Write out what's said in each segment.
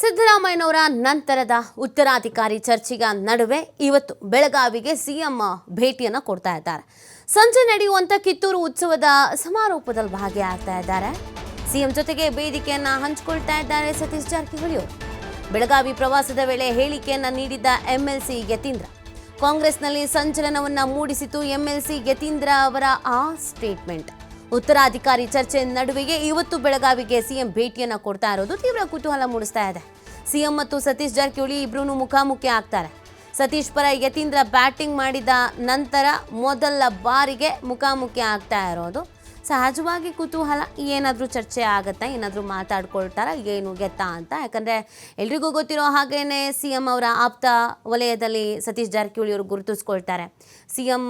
ಸಿದ್ದರಾಮಯ್ಯನವರ ನಂತರದ ಉತ್ತರಾಧಿಕಾರಿ ಚರ್ಚೆಗ ನಡುವೆ ಇವತ್ತು ಬೆಳಗಾವಿಗೆ ಸಿಎಂ ಭೇಟಿಯನ್ನು ಕೊಡ್ತಾ ಇದ್ದಾರೆ. ಸಂಜೆ ನಡೆಯುವಂಥ ಕಿತ್ತೂರು ಉತ್ಸವದ ಸಮಾರೋಪದಲ್ಲಿ ಭಾಗಿಯಾಗ್ತಾ ಇದ್ದಾರೆ. ಸಿಎಂ ಜೊತೆಗೆ ವೇದಿಕೆಯನ್ನ ಹಂಚಿಕೊಳ್ತಾ ಇದ್ದಾರೆ ಸತೀಶ್ ಜಾರಕಿಹೊಳಿ ಅವರು. ಬೆಳಗಾವಿ ಪ್ರವಾಸದ ವೇಳೆ ಹೇಳಿಕೆಯನ್ನ ನೀಡಿದ್ದ ಎಂಎಲ್ಸಿ ಯತೀಂದ್ರ. ಕಾಂಗ್ರೆಸ್ನಲ್ಲಿ ಸಂಚಲನವನ್ನ ಮೂಡಿಸಿತು ಎಂಎಲ್ಸಿ ಯತೀಂದ್ರ ಅವರ ಆ ಸ್ಟೇಟ್ಮೆಂಟ್. ಉತ್ತರಾಧಿಕಾರಿ ಚರ್ಚೆ ನಡುವೆಯೇ ಇವತ್ತು ಬೆಳಗಾವಿಗೆ ಸಿಎಂ ಭೇಟಿಯನ್ನ ಕೊಡ್ತಾ ಇರೋದು ತೀವ್ರ ಕುತೂಹಲ ಮೂಡಿಸ್ತಾ ಇದೆ. ಸಿಎಂ ಮತ್ತು ಸತೀಶ್ ಜಾರಕಿಹೊಳಿ ಇಬ್ರು ಮುಖಾಮುಖಿ ಆಗ್ತಾರೆ. ಸತೀಶ್ ಪರ ಯತೀಂದ್ರ ಬ್ಯಾಟಿಂಗ್ ಮಾಡಿದ ನಂತರ ಮೊದಲ ಬಾರಿಗೆ ಮುಖಾಮುಖಿ ಆಗ್ತಾ ಇರೋದು. ಸಹಜವಾಗಿ ಕುತೂಹಲ, ಏನಾದರೂ ಚರ್ಚೆ ಆಗುತ್ತಾ? ಏನಾದರೂ ಮಾತಾಡ್ಕೊಳ್ತಾರ? ಏನು ಗೆತ್ತಾ ಅಂತ? ಯಾಕಂದರೆ ಎಲ್ರಿಗೂ ಗೊತ್ತಿರೋ ಹಾಗೇನೆ ಸಿ ಎಂ ಅವರ ಆಪ್ತ ವಲಯದಲ್ಲಿ ಸತೀಶ್ ಜಾರಕಿಹೊಳಿ ಅವರು ಗುರುತಿಸ್ಕೊಳ್ತಾರೆ. ಸಿ ಎಂ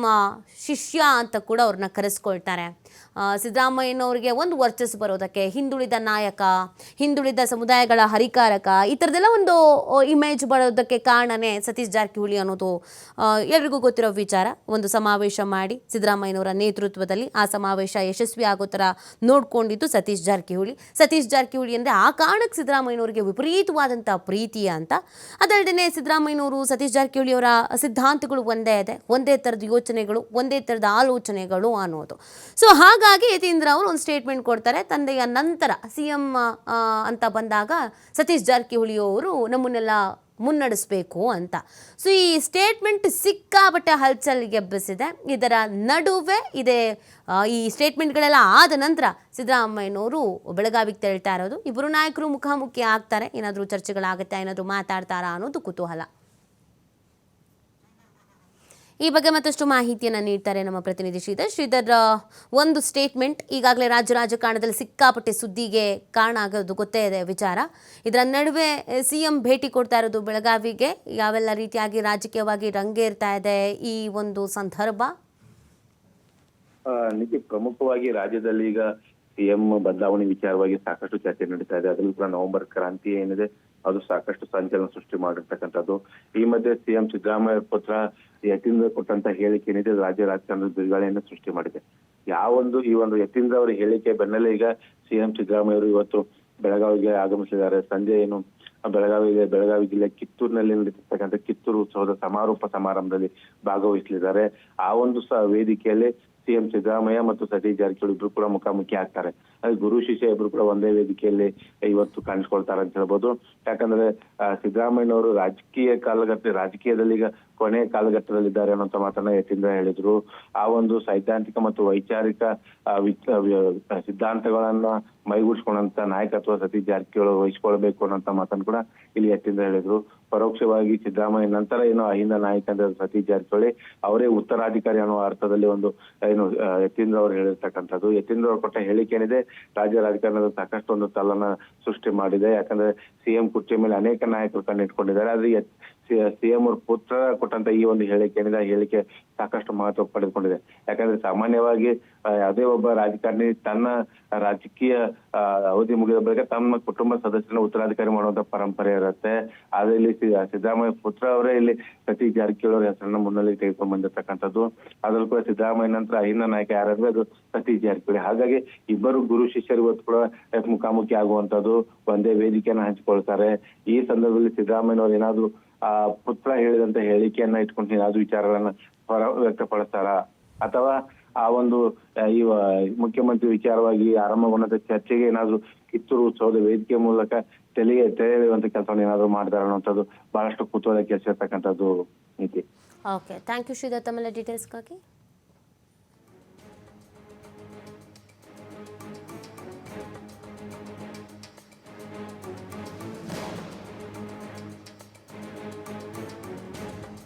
ಶಿಷ್ಯ ಅಂತ ಕೂಡ ಅವ್ರನ್ನ ಕರೆಸ್ಕೊಳ್ತಾರೆ. ಸಿದ್ದರಾಮಯ್ಯನವ್ರಿಗೆ ಒಂದು ವರ್ಚಸ್ಸು ಬರೋದಕ್ಕೆ, ಹಿಂದುಳಿದ ನಾಯಕ, ಹಿಂದುಳಿದ ಸಮುದಾಯಗಳ ಹರಿಕಾರಕ, ಈ ಥರದ್ದೆಲ್ಲ ಒಂದು ಇಮೇಜ್ ಬರೋದಕ್ಕೆ ಕಾರಣನೇ ಸತೀಶ್ ಜಾರಕಿಹೊಳಿ ಅನ್ನೋದು ಎಲ್ರಿಗೂ ಗೊತ್ತಿರೋ ವಿಚಾರ. ಒಂದು ಸಮಾವೇಶ ಮಾಡಿ ಸಿದ್ದರಾಮಯ್ಯನವರ ನೇತೃತ್ವದಲ್ಲಿ ಆ ಸಮಾವೇಶ ಯಶಸ್ವಿ ಆಗೋ ಥರ ನೋಡ್ಕೊಂಡಿದ್ದು ಸತೀಶ್ ಜಾರಕಿಹೊಳಿ. ಸತೀಶ್ ಜಾರಕಿಹೊಳಿ ಅಂದರೆ ಆ ಕಾರಣಕ್ಕೆ ಸಿದ್ದರಾಮಯ್ಯನವರಿಗೆ ವಿಪರೀತವಾದಂಥ ಪ್ರೀತಿ ಅಂತ. ಅದಲ್ಲದೆ ಸಿದ್ದರಾಮಯ್ಯನವರು, ಸತೀಶ್ ಜಾರಕಿಹೊಳಿ ಅವರ ಸಿದ್ಧಾಂತಗಳು ಒಂದೇ ಇದೆ. ಒಂದೇ ಥರದ ಯೋಚನೆಗಳು, ಒಂದೇ ಥರದ ಆಲೋಚನೆಗಳು ಅನ್ನೋದು. ಸೊ ಹಾಗಾಗಿ ಯತೀಂದ್ರ ಅವರು ಒಂದು ಸ್ಟೇಟ್ಮೆಂಟ್ ಕೊಡ್ತಾರೆ. ತಂದೆಯ ನಂತರ ಸಿ ಎಂ ಅಂತ ಬಂದಾಗ ಸತೀಶ್ ಜಾರಕಿಹೊಳಿ ಅವರು ನಮ್ಮನ್ನೆಲ್ಲ ಮುನ್ನಡೆಸಬೇಕು ಅಂತ. ಸೊ ಈ ಸ್ಟೇಟ್ಮೆಂಟ್ ಸಿಕ್ಕಾಬಟ್ಟೆ ಹಲ್ಚಲ್ಗೆ ಎಬ್ಬಿಸಿದೆ. ಇದರ ನಡುವೆ ಇದೇ ಈ ಸ್ಟೇಟ್ಮೆಂಟ್ಗಳೆಲ್ಲ ಆದ ನಂತರ ಸಿದ್ದರಾಮಯ್ಯನವರು ಬೆಳಗಾವಿಗೆ ತೆರಳ್ತಾ ಇರೋದು. ಇಬ್ಬರು ನಾಯಕರು ಮುಖಾಮುಖಿ ಆಗ್ತಾರೆ. ಏನಾದರೂ ಚರ್ಚೆಗಳಾಗುತ್ತೆ, ಏನಾದರೂ ಮಾತಾಡ್ತಾರಾ ಅನ್ನೋದು ಕುತೂಹಲ. ಈ ಬಗ್ಗೆ ಮತ್ತಷ್ಟು ಮಾಹಿತಿಯನ್ನು ನೀಡ್ತಾರೆ ನಮ್ಮ ಪ್ರತಿನಿಧಿ ಶ್ರೀಧರ್. ಶ್ರೀಧರ್ ಒಂದು ಸ್ಟೇಟ್ಮೆಂಟ್ ಈಗಾಗಲೇ ರಾಜ್ಯ ರಾಜಕಾರಣದಲ್ಲಿ ಸಿಕ್ಕಾಪಟ್ಟೆ ಸುದ್ದಿಗೆ ಕಾರಣ ಆಗೋದು ಗೊತ್ತೇ ಇದೆ ವಿಚಾರ. ಇದರ ನಡುವೆ ಸಿಎಂ ಭೇಟಿ ಕೊಡ್ತಾ ಇರೋದು ಬೆಳಗಾವಿಗೆ. ಯಾವೆಲ್ಲ ರೀತಿಯಾಗಿ ರಾಜಕೀಯವಾಗಿ ರಂಗೇರ್ತಾ ಇದೆ ಈ ಒಂದು ಸಂದರ್ಭ? ನಿಖಿಲ್ ಪ್ರಮುಖವಾಗಿ ರಾಜ್ಯದಲ್ಲಿ ಈಗ ಸಿಎಂ ಬದಲಾವಣೆ ವಿಚಾರವಾಗಿ ಸಾಕಷ್ಟು ಚರ್ಚೆ ನಡೀತಾ ಇದೆ. ಅದರಲ್ಲೂ ಕೂಡ ನವೆಂಬರ್ ಕ್ರಾಂತಿ ಏನಿದೆ, ಅದು ಸಾಕಷ್ಟು ಸಂಚಲನ ಸೃಷ್ಟಿ ಮಾಡಿರ್ತಕ್ಕಂಥದ್ದು. ಈ ಮಧ್ಯೆ ಸಿಎಂ ಸಿದ್ದರಾಮಯ್ಯ ಪುತ್ರ ಯತೀಂದ್ರ ಕೊಟ್ಟಂತ ಹೇಳಿಕೆ ಏನಿದೆ ರಾಜ್ಯ ರಾಜಕಾರಣದ ಬಿರುಗಾಳಿಯನ್ನು ಸೃಷ್ಟಿ ಮಾಡಿದೆ. ಯಾವೊಂದು, ಈ ಒಂದು ಯತೀಂದ್ರ ಅವರ ಹೇಳಿಕೆ ಬೆನ್ನಲ್ಲೇ ಈಗ ಸಿಎಂ ಸಿದ್ದರಾಮಯ್ಯ ಅವರು ಇವತ್ತು ಬೆಳಗಾವಿಗೆ ಆಗಮಿಸಿದ್ದಾರೆ. ಸಂಜೆ ಏನು ಬೆಳಗಾವಿ ಬೆಳಗಾವಿ ಜಿಲ್ಲೆ ಕಿತ್ತೂರಿನಲ್ಲಿ ನಡೀತಿರ್ತಕ್ಕಂಥ ಕಿತ್ತೂರು ಉತ್ಸವದ ಸಮಾರೋಪ ಸಮಾರಂಭದಲ್ಲಿ ಭಾಗವಹಿಸಲಿದ್ದಾರೆ. ಆ ಒಂದು ಸ ವೇದಿಕೆಯಲ್ಲಿ ಸಿಎಂ ಸಿದ್ದರಾಮಯ್ಯ ಮತ್ತು ಸತೀಶ್ ಜಾರಕಿಹೊಳಿ ಇಬ್ರು ಕೂಡ ಮುಖಾಮುಖಿ ಆಗ್ತಾರೆ. ಗುರು ಶಿಷ್ಯ ಇಬ್ರು ಕೂಡ ಒಂದೇ ವೇದಿಕೆಯಲ್ಲಿ ಇವತ್ತು ಕಾಣಿಸ್ಕೊಳ್ತಾರೆ ಅಂತ ಹೇಳ್ಬೋದು. ಯಾಕಂದ್ರೆ ಸಿದ್ದರಾಮಯ್ಯನವರು ರಾಜಕೀಯ ಕಾಲಘಟ್ಟ ರಾಜಕೀಯದಲ್ಲಿ ಈಗ ಕೊನೆಯ ಕಾಲಘಟ್ಟದಲ್ಲಿದ್ದಾರೆ ಅನ್ನೋಂತ ಮಾತನ್ನ ಯತೀಂದ್ರ ಹೇಳಿದ್ರು. ಆ ಒಂದು ಸೈದ್ಧಾಂತಿಕ ಮತ್ತು ವೈಚಾರಿಕ ಸಿದ್ಧಾಂತಗಳನ್ನ ಮೈಗೂಡಿಸ್ಕೊಂಡಂತ ನಾಯಕತ್ವ ಸತೀಶ್ ಜಾರಕಿಹೊಳಿ ವಹಿಸ್ಕೊಳ್ಬೇಕು ಅನ್ನೋಂತ ಮಾತನ್ನು ಕೂಡ ಇಲ್ಲಿ ಯತೀಂದ್ರ ಹೇಳಿದ್ರು. ಪರೋಕ್ಷವಾಗಿ ಸಿದ್ದರಾಮಯ್ಯ ನಂತರ ಏನು ಅಹಿಂದ ನಾಯಕ ಅಂದ್ರೆ ಸತೀಶ್ ಜಾರಕಿಹೊಳಿ, ಅವರೇ ಉತ್ತರಾಧಿಕಾರಿ ಅನ್ನೋ ಅರ್ಥದಲ್ಲಿ ಒಂದು, ಏನು ಯತೀಂದ್ರ ಅವರು ಹೇಳಿರ್ತಕ್ಕಂಥದ್ದು. ಯತೀಂದ್ರ ಅವರು ಕೊಟ್ಟ ಹೇಳಿಕೆ ಏನಿದೆ, ರಾಜ್ಯ ರಾಜಕಾರಣದ ಸಾಕಷ್ಟು ಒಂದು ತಲ್ಲನ್ನ ಸೃಷ್ಟಿ ಮಾಡಿದೆ. ಯಾಕಂದ್ರೆ ಸಿಎಂ ಕುರ್ಚಿ ಮೇಲೆ ಅನೇಕ ನಾಯಕರು ಕಣ್ಣಿಟ್ಕೊಂಡಿದ್ದಾರೆ. ಆದ್ರೆ ಸಿಎಂ ಅವ್ರ ಪುತ್ರ ಕೊಟ್ಟಂತ ಈ ಒಂದು ಹೇಳಿಕೆ ಏನಿದೆ ಹೇಳಿಕೆ ಸಾಕಷ್ಟು ಮಹತ್ವ ಪಡೆದುಕೊಂಡಿದೆ. ಯಾಕಂದ್ರೆ ಸಾಮಾನ್ಯವಾಗಿ ಯಾವುದೇ ಒಬ್ಬ ರಾಜಕಾರಣಿ ತನ್ನ ರಾಜಕೀಯ ಅವಧಿ ಮುಗಿದ ಬಳಿಕ ತಮ್ಮ ಕುಟುಂಬ ಸದಸ್ಯರನ್ನ ಉತ್ತರಾಧಿಕಾರಿ ಮಾಡುವಂತ ಪರಂಪರೆ ಇರುತ್ತೆ. ಆದ್ರೆ ಇಲ್ಲಿ ಸಿದ್ದರಾಮಯ್ಯ ಪುತ್ರ ಅವರೇ ಇಲ್ಲಿ ಸತೀಶ್ ಜಾರಕಿಹೊಳಿ ಹೆಸರನ್ನ ಮುನ್ನೆಲೆ ತೆಗೆದುಕೊಂಡು ಬಂದಿರತಕ್ಕಂಥದ್ದು. ಅದ್ರಲ್ಲೂ ಕೂಡ ಸಿದ್ದರಾಮಯ್ಯ ನಂತರ ಅಹಿಂದ ನಾಯಕ ಯಾರಂದ್ರೆ ಅದು ಸತೀಶ್ ಜಾರಕಿಹೊಳಿ. ಹಾಗಾಗಿ ಇಬ್ಬರು ಗುರು ಶಿಷ್ಯರು ಇವತ್ತು ಕೂಡ ಮುಖಾಮುಖಿ ಆಗುವಂತದ್ದು ಒಂದೇ ವೇದಿಕೆಯನ್ನ ಹಂಚಿಕೊಳ್ತಾರೆ. ಈ ಸಂದರ್ಭದಲ್ಲಿ ಸಿದ್ದರಾಮಯ್ಯನವರು ಏನಾದ್ರು, ಆ ಪುತ್ರ ಹೇಳಿದಂತ ಹೇಳಿಕೆಯನ್ನ ಇಟ್ಕೊಂಡು ಏನಾದ್ರು ವಿಚಾರಗಳನ್ನ ಹೊರ ವ್ಯಕ್ತಪಡಿಸ್ತಾರ? ಅಥವಾ ಆ ಒಂದು ಈ ಮುಖ್ಯಮಂತ್ರಿ ವಿಚಾರವಾಗಿ ಆರಂಭಗೊಂಡಂತ ಚರ್ಚೆಗೆ ಏನಾದ್ರು ಕಿತ್ತೂರು ಉತ್ಸವದ ವೇದಿಕೆ ಮೂಲಕ ತೆಲಿಗೆ ತೆರೆಯುವಂತ ಕೆಲಸವನ್ನು ಏನಾದ್ರು ಮಾಡ್ತಾರ ಅನ್ನೋಂಥದ್ದು ಬಹಳಷ್ಟು ಕುತೂಹಲಕ್ಕೆ ಸೇರ್ತಕ್ಕಂಥದ್ದು ನೀತಿ. Okay thank you Sridhar. ತಮ್ಮೆಲ್ಲ ಡೀಟೇಲ್ಸ್ಗಾಗಿ